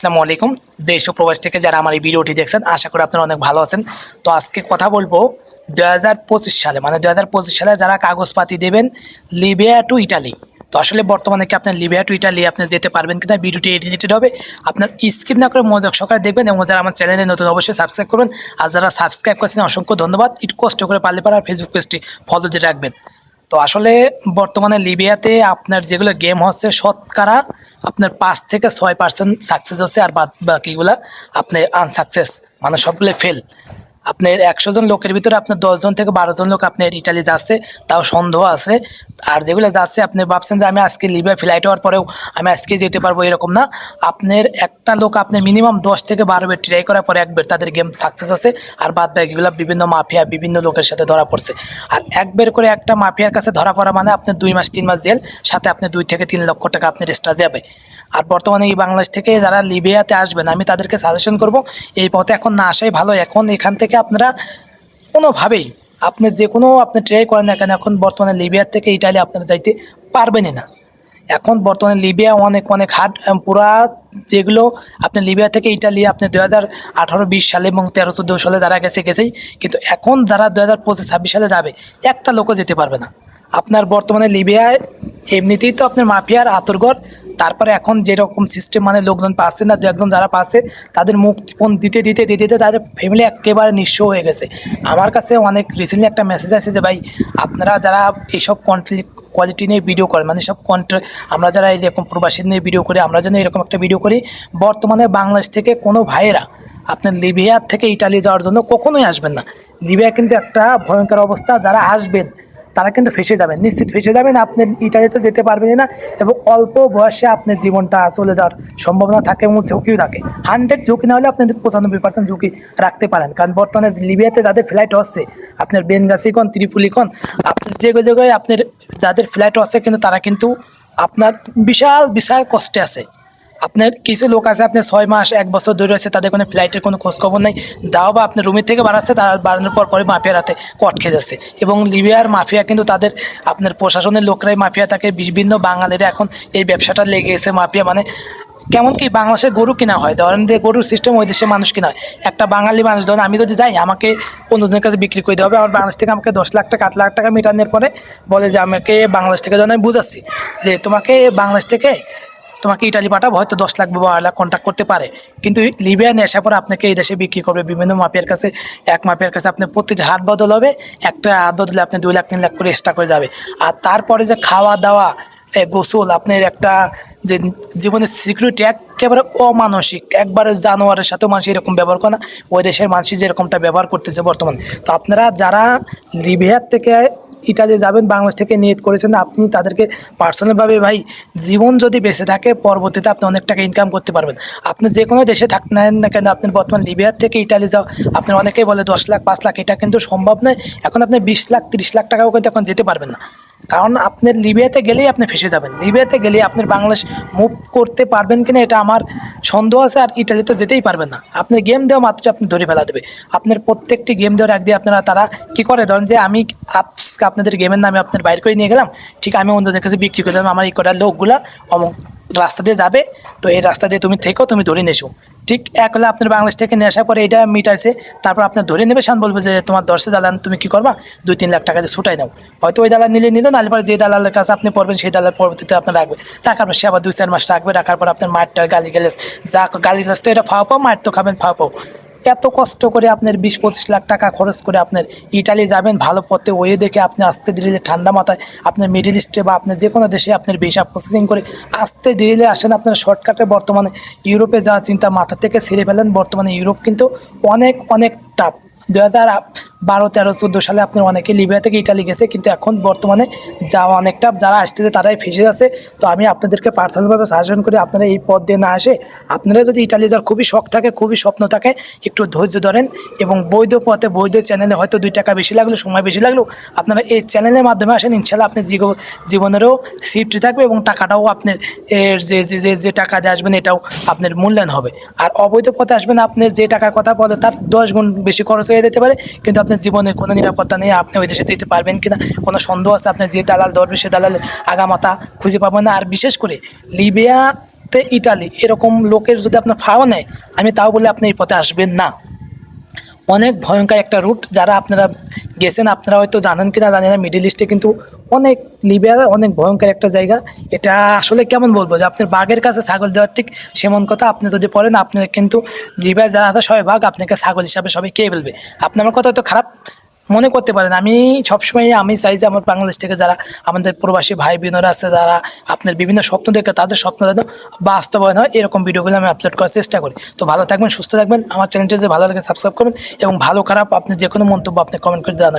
আসসালামু আলাইকুম। দেশ ও প্রবাস থেকে যারা আমার এই ভিডিওটি দেখছেন, আশা করি আপনারা অনেক ভালো আছেন। তো আজকে কথা বলব দু হাজার পঁচিশ সালে মানে দু হাজার পঁচিশ সালে যারা কাগজপাতি দেবেন, লিবিয়া টু ইটালি। তো আসলে বর্তমানে কি আপনার লিবিয়া টু ইটালি আপনি যেতে পারবেন কিনা ভিডিওটি রিলেটেড হবে। আপনার স্কিপ না করে মনোযোগ সকালে দেখবেন এবং যারা আমার চ্যানেলে নতুন অবশ্যই সাবস্ক্রাইব করবেন। আর যারা সাবস্ক্রাইব করছেন, অসংখ্য ধন্যবাদ। একটু কষ্ট করে পারলে পারে আর ফেসবুক পেজটি ফলো দিয়ে রাখবেন। তো আসলে বর্তমানে লিবিয়াতে আপনার যেগুলো গেম হচ্ছে, শতকরা আপনার পাঁচ থেকে ছয় পার্সেন্ট সাকসেস হচ্ছে আর বাদ বাকিগুলো আপনার আনসাকসেস মানে সবগুলো ফেল আপনার একশো জন লোকের ভিতরে আপনার দশজন থেকে বারো জন লোক আপনার ইটালি যাচ্ছে, তাও সন্দেহ আছে। আর যেগুলো যাচ্ছে, আপনি ভাবছেন যে আমি আজকে লিবিয়া ফ্লাইট হওয়ার পরেও আমি আজকে যেতে পারব এরকম না। আপনার একটা লোক আপনি মিনিমাম দশ থেকে বারো বের ট্রাই করার পরে একবার তাদের গেম সাকসেস আছে, আর বাদ বাকিগুলো বিভিন্ন মাফিয়া বিভিন্ন লোকের সাথে ধরা পড়ছে। আর এক বের করে একটা মাফিয়ার কাছে ধরা পড়া মানে আপনার দুই মাস, তিন মাস জেল, সাথে আপনি দুই থেকে তিন লক্ষ টাকা আপনার এক্সট্রা যাবে। আর বর্তমানে এই বাংলাদেশ থেকে যারা লিবিয়াতে আসবেন, আমি তাদেরকে সাজেশন করব, এই পথে এখন না আসাই ভালো। এখন এখান থেকে আপনারা কোনোভাবেই আপনি যে কোনো আপনি ট্রাই করেন না কেন, এখন বর্তমানে লিবিয়ার থেকে ইটালি আপনারা যাইতে পারবেনই না। এখন বর্তমানে লিবিয়া অনেক অনেক হার্ড পুরা যেগুলো আপনি লিবিয়া থেকে ইটালি আপনি দু হাজার আঠারো বিশ সালে এবং তেরো চোদ্দ সালে যারা গেছে, গেছেই। কিন্তু এখন যারা দু হাজার পঁচিশ ছাব্বিশ সালে যাবে, একটা লোকও যেতে পারবে না। আপনার বর্তমানে লিবিয়ায় এমনিতেই তো আপনার মাফিয়ার আতরগড় তারপরে এখন যেরকম সিস্টেম মানে লোকজন পাচ্ছে না দু একজন যারা পাচ্ছে, তাদের মুক্তিপণ দিতে দিতে দিতে দিতে তাদের ফ্যামিলি একেবারে নিঃস্ব হয়ে গেছে। আমার কাছে অনেক রিসেন্টলি একটা মেসেজ আছে যে, ভাই, আপনারা যারা এইসব কন্ট্রি কোয়ালিটি নিয়ে ভিডিও করেন মানে সব কন্ট্রি আমরা যারা এরকম প্রবাসী নিয়ে ভিডিও করি, আমরা যেন এরকম একটা ভিডিও করি, বর্তমানে বাংলাদেশ থেকে কোনো ভাইয়েরা আপনার লিবিয়া থেকে ইটালি যাওয়ার জন্য কখনোই আসবেন না। লিবিয়া কিন্তু একটা ভয়ঙ্কর অবস্থা, যারা আসবেন তারা কিন্তু ফেসে যাবেন নিশ্চিত ফেসে যাবেন আপনি ইটালিতে যেতে পারবেন না এবং অল্প বয়সে আপনার জীবনটা চলে যাওয়ার সম্ভাবনা থাকে এবং ঝুঁকিও থাকে। হান্ড্রেড ঝুঁকি না হলে আপনি পঁচানব্বই পার্সেন্ট ঝুঁকি রাখতে পারেন। কারণ বর্তমানে লিবিয়াতে যাদের ফ্লাইট হচ্ছে, আপনার বেনগাসিকন ত্রিপুলিকন আপনার যে জায়গায় আপনার যাদের ফ্লাইট হচ্ছে কিন্তু তারা কিন্তু আপনার বিশাল বিশাল কষ্টে আছে। আপনার কিছু লোক আছে আপনি ছয় মাস, এক বছর ধরে আছে তাদের কোনো ফ্লাইটের কোনো খোঁজখবর নেই। দাও বা আপনার রুমের থেকে বাড়াচ্ছে, তারা বাড়ানোর পর পরে মাফিয়ার হাতে কট খেয়ে যাচ্ছে। এবং লিবিয়ার মাফিয়া কিন্তু তাদের, আপনার প্রশাসনের লোকরাই মাফিয়া থাকে বিভিন্ন বাঙালিরা এখন এই ব্যবসাটা লেগে গেছে মাফিয়া। মানে কেমন কি বাংলাদেশে গরু কিনা হয়? ধরেন যে গরুর সিস্টেম ওই দেশে মানুষ কিনা হয়। একটা বাঙালি মানুষ, ধরেন আমি যদি যাই, আমাকে অন্যজনের কাছে বিক্রি করে দিতে হবে আমার বাংলাদেশ থেকে আমাকে দশ লাখ টাকা, আট লাখ টাকা মিটানোর পরে বলে যে, আমাকে বাংলাদেশ থেকে আমি বুঝাচ্ছি যে, তোমাকে বাংলাদেশ থেকে তোমাকে ইটালি পাঠাবো, হয়তো দশ লাখ বা বারো লাখ কন্ট্যাক্ট করতে পারে। কিন্তু লিবিয়া নিয়ে আসার পর আপনাকে এই দেশে বিক্রি করবে। বিভিন্ন মাফিয়ার কাছে, এক মাফিয়ার কাছে আপনি প্রতিটি হাত বদল হবে, একটা হাত বদলে আপনি দুই লাখ, তিন লাখ করে এক্সট্রা করে যাবে। আর তারপরে যে খাওয়া দাওয়া গোসল, আপনার একটা যে জীবনের সিকিউরিটি একেবারে অমানসিক, একবারে জানোয়ারের সাথেও মানুষ এরকম ব্যবহার করে না। ওই দেশের মানুষ যেরকমটা ব্যবহার করতেছে বর্তমানে। তো আপনারা যারা লিবিয়ার থেকে ইটালি যাবেন, বাংলাদেশ থেকে নিয়ত করেছেন, আপনি তাদেরকে পার্সোনালভাবে ভাই জীবন যদি বেঁচে থাকে, পরবর্তীতে আপনি অনেক টাকা ইনকাম করতে পারবেন। আপনি যে কোনো দেশে থাকতে নেন না কেন, আপনি বর্তমান লিবিয়ার থেকে ইটালি যাও, আপনার অনেকেই বলে দশ লাখ, পাঁচ লাখ, এটা কিন্তু সম্ভব নয়। এখন আপনি বিশ লাখ, তিরিশ লাখ টাকাও কিন্তু এখন যেতে পারবেন না। কারণ আপনার লিবিয়াতে গেলেই আপনি ফেসে যাবেন। লিবিয়াতে গেলেই আপনার বাংলাদেশ মুভ করতে পারবেন কিনা এটা আমার সন্দেহ আছে আর ইটালি তো যেতেই পারবেন না। আপনি গেম দেওয়া মাত্র আপনি ধরে ফেলা দেবে। আপনার প্রত্যেকটি গেম দেওয়ার আগে আপনারা, তারা কি করে? ধরেন যে আমি আজকে আপনাদের গেমের নামে আপনার বাইর করে নিয়ে গেলাম। ঠিক আমি অন্যদের কাছে বিক্রি করলাম। আমার এই কটার লোকগুলা অমুক রাস্তা দিয়ে যাবে। তো এই রাস্তা দিয়ে তুমি থেকো, তুমি ধরে নেছো ঠিক এক হলে আপনার বাংলাদেশ থেকে নেশা করে এটা মিটাইছে তারপর আপনার ধরে নেবে সান বলবে যে তোমার দশে দালান তুমি কি করবা? দুই তিন লাখ টাকা দিয়ে ছুটাই নাও। হয়তো ওই দালাল নিলে নিল, নাহলে পরে যে দালালের কাছে আপনি পড়বেন, সেই দালাল পরবর্তীতে আপনার রাখবে। রাখার পর সে আবার দুই চার মাস রাখবে, রাখার পর আপনার মাঠটার গালি গেলে যা গালি গাছ তো এটা ফাও পাও, মাঠ তো খাবেন, ফাও পাও। এত কষ্ট করে আপনার বিশ পঁচিশ লাখ টাকা খরচ করে আপনার ইটালি যাবেন, ভালো পথে ওয়ে দেখে আপনি আসতে ধীরে ঠান্ডা মাথায় আপনার মিডিল ইস্টে বা আপনার যে কোনো দেশে আপনার ভিসা প্রসেসিং করে আসতে ধীরে আসেন আপনার শর্টকাটে বর্তমানে ইউরোপে যাওয়ার চিন্তা মাথা থেকে ছেড়ে ফেলেন। বর্তমানে ইউরোপ কিন্তু অনেক অনেক টাফ দু হাজার বারো, তেরো, চোদ্দ সালে আপনি অনেকে লিবিয়া থেকে ইটালি গেছে, কিন্তু এখন বর্তমানে যাওয়া অনেকটা, যারা আসতেছে তারাই ফেসে আছে। তো আমি আপনাদেরকে পার্সোনালভাবে সাজেশন করি, আপনারা এই পথ দিয়ে না আসে আপনারা যদি ইটালি যাওয়ার খুবই শখ থাকে, খুবই স্বপ্ন থাকে, একটু ধৈর্য ধরেন এবং বৈধ পথে, বৈধ চ্যানেলে হয়তো দুই টাকা বেশি লাগল, সময় বেশি লাগল, আপনারা এই চ্যানেলের মাধ্যমে আসেন ইনশাল্লাহ আপনার জীব- জীবনেরও সিফটি থাকবে এবং টাকাটাও আপনার এর যে যে যে টাকা দিয়ে আসবেন, এটাও আপনার মূল্যায়ন হবে। আর অবৈধ পথে আসবেন, আপনার যে টাকার কথা বলে, তার দশ গুণ বেশি খরচ হয়ে যেতে পারে, কিন্তু আপনি আপনার জীবনের কোনো নিরাপত্তা নেই, আপনি ওই দেশে যেতে পারবেন কি না কোনো সন্দেহ আছে আপনি যে দালাল ধরবে সে দালাল আগামাতা খুঁজে পাবেন না? আর বিশেষ করে লিবিয়াতে ইটালি, এরকম লোকের যদি আপনার ফাও নেয়, আমি তাও বলে আপনি এই পথে আসবেন না। অনেক ভয়ঙ্কর একটা রুট যারা আপনারা গেছেন, আপনারা হয়তো জানেন কিনা জানেন না মিডিল ইস্টে কিন্তু অনেক লিবিয়ার অনেক ভয়ঙ্কর একটা জায়গা। এটা আসলে কেমন বলব যে আপনার বাঘের কাছে ছাগল দেওয়ার ঠিক সেমন কথা। আপনি যদি পড়েন, আপনার কিন্তু লিবিয়ার যারা আছে, সবাই বাঘ আপনাকে ছাগল হিসাবে সবাই খেয়ে ফেলবে। আপনার কথা তো খারাপ মনে করতে পারেন, আমি সবসময় আমি চাই যে আমার বাংলাদেশ থেকে যারা আমাদের প্রবাসী ভাই বোনেরা আছে, যারা আপনার বিভিন্ন স্বপ্ন দেখে তাদের স্বপ্ন যেন বাস্তবায়ন হয়, এরকম ভিডিওগুলো আমি আপলোড করার চেষ্টা করি। তো ভালো থাকবেন, সুস্থ থাকবেন, আমার চ্যানেলটি যে ভালো লাগে সাবস্ক্রাইব করবেন এবং ভালো খারাপ আপনি যে কোনো মন্তব্য আপনি কমেন্ট করে জানাবেন।